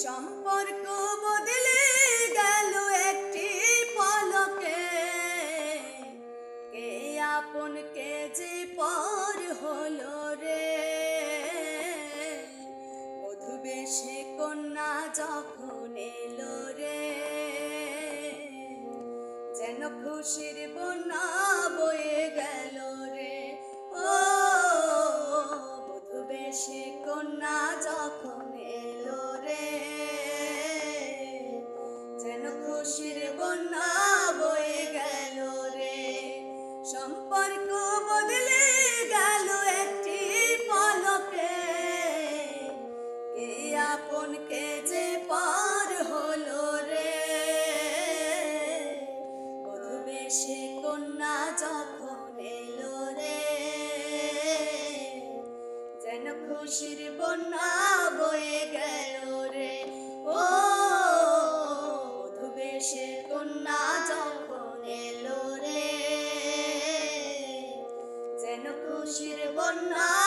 সম্পর্ক বদলে গেল একটি পলকে। কে আপন, কে যে পর হলো রে? বধু বেশে কন্যা যখন এলো রে? যেন খুশির বন্যা বয়ে গেল রে। ও বধু বেশে কন্যা যখন বন্যা বয়ে রে। সম্পর্ক বদলে যে পার হলো রে। যখন এলো রে, যেন খুশির বন্যা কন্যা যখন এলো রে যেন খুশির বন্যা